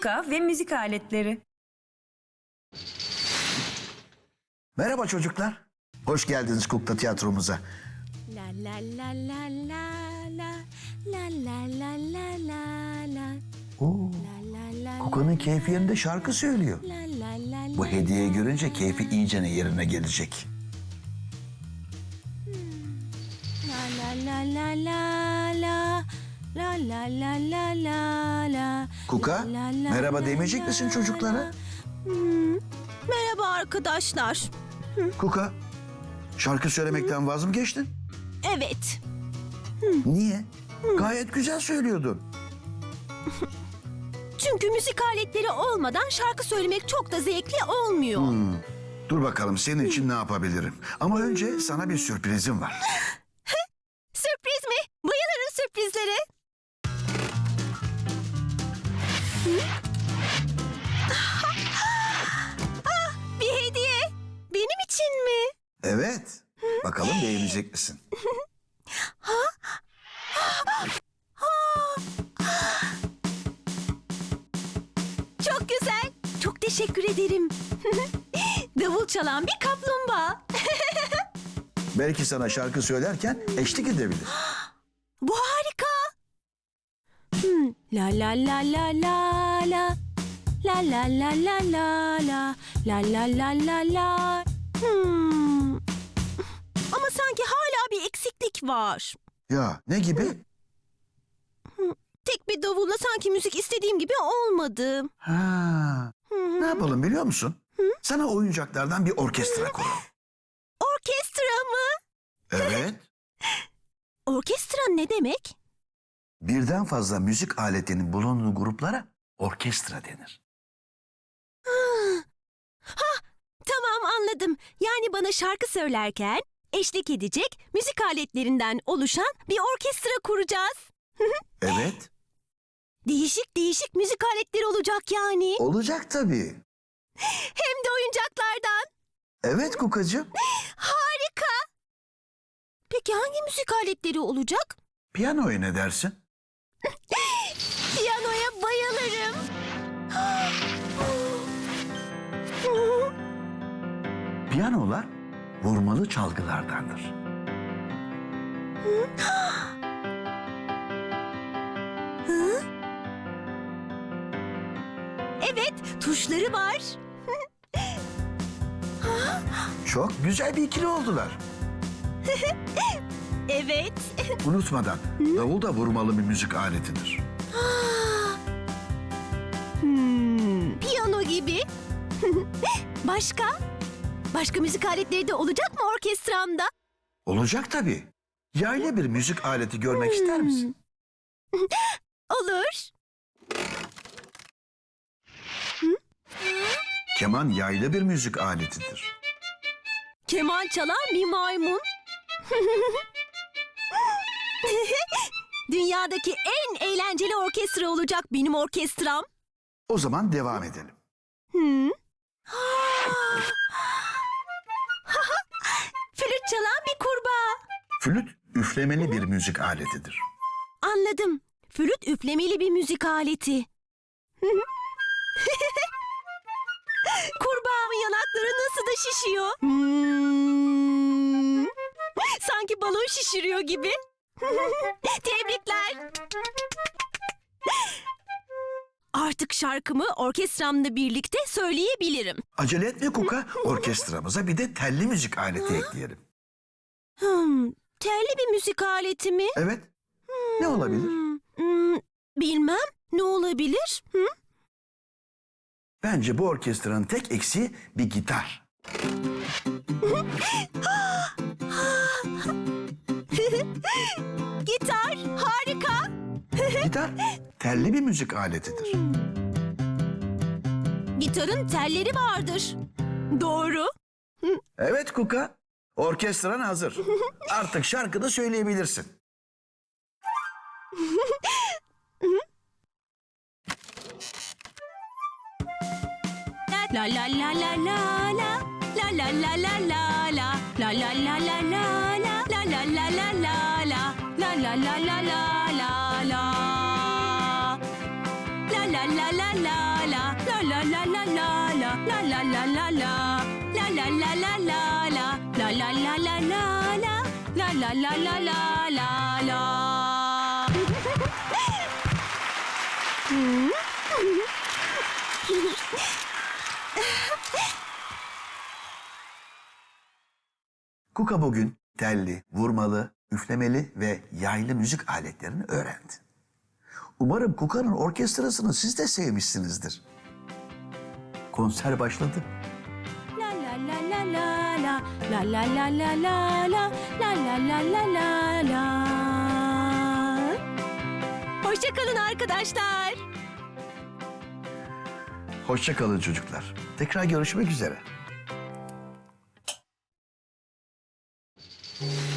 Kuka ve müzik aletleri. Merhaba çocuklar. Hoş geldiniz Kukla Tiyatromuza. La la la la la la la la la la la la Oo, Kuka'nın keyfi yerinde şarkı söylüyor. Bu hediyeyi görünce keyfi iyicene yerine gelecek. la la la la la la la la la la Kuka, merhaba demeyecek misin çocuklara? Hmm, Merhaba arkadaşlar. Kuka, şarkı söylemekten vaz mı geçtin? Evet. Niye? Gayet güzel söylüyordun. Çünkü müzik aletleri olmadan şarkı söylemek çok da zevkli olmuyor. Dur bakalım senin için ne yapabilirim. Ama önce sana bir sürprizim var. ah, bir hediye. Benim için mi? Evet. Bakalım beğenecek misin? Çok güzel. Çok teşekkür ederim. Davul çalan bir kaplumbağa. Belki sana şarkı söylerken eşlik edebilir. Bu harika. Hmm, La la la la la la. La la la la la la. La la la la la. Hmm. Ama sanki hala bir eksiklik var. Ya ne gibi? Tek bir davulla sanki müzik istediğim gibi olmadı. Ha. Ne yapalım biliyor musun? Sana oyuncaklardan bir orkestra kuralım. Orkestra mı? Evet. Orkestra ne demek? Birden fazla müzik aletinin bulunduğu gruplara orkestra denir. Tamam anladım. Yani bana şarkı söylerken eşlik edecek müzik aletlerinden oluşan bir orkestra kuracağız. Evet. Değişik değişik müzik aletleri olacak yani. Olacak tabii. Hem de oyuncaklardan. Evet Kukacığım. Harika. Peki hangi müzik aletleri olacak? Piyanoya ne dersin? Piyanoya bayılırım. Piyanolar vurmalı çalgılardandır. Evet, tuşları var. Çok güzel bir ikili oldular. Evet. Unutmadan davul da vurmalı bir müzik aletidir. Hmm, piyano gibi. Başka? Başka müzik aletleri de olacak mı orkestramda? Olacak tabii. Yaylı bir müzik aleti görmek ister misin? Olur. Keman yaylı bir müzik aletidir. Keman çalan bir maymun. Dünyadaki en eğlenceli orkestra olacak benim orkestram. O zaman devam edelim. Hmm. Flüt çalan bir kurbağa. Flüt üflemeli bir müzik aletidir. Anladım. Flüt üflemeli bir müzik aleti. Kurbağamın yanakları nasıl da şişiyor. Hmm. Sanki balon şişiriyor gibi. Tebrikler. Artık şarkımı orkestramla birlikte söyleyebilirim. Acele etme Kuka. Orkestramıza bir de telli müzik aleti ekleyelim. Hmm, telli bir müzik aleti mi? Evet. Ne olabilir? Hmm, hmm, bilmem. Ne olabilir? Hı? Bence bu orkestranın tek eksiği bir gitar. Gitar, harika. Gitar telli bir müzik aletidir. Gitarın telleri vardır. Doğru. Evet Kuka. Orkestran hazır. Artık şarkını söyleyebilirsin. La la la la la la la la la la la la la la la la la la Kuka bugün telli, vurmalı, üflemeli ve yaylı müzik aletlerini öğrendi. Umarım Kuka'nın orkestrasını siz de sevmişsinizdir. Konser başladı. La la la la la la la la la la la la la la la la la la Hoşçakalın arkadaşlar. Hoşça kalın çocuklar. Tekrar görüşmek üzere. Mm-hmm.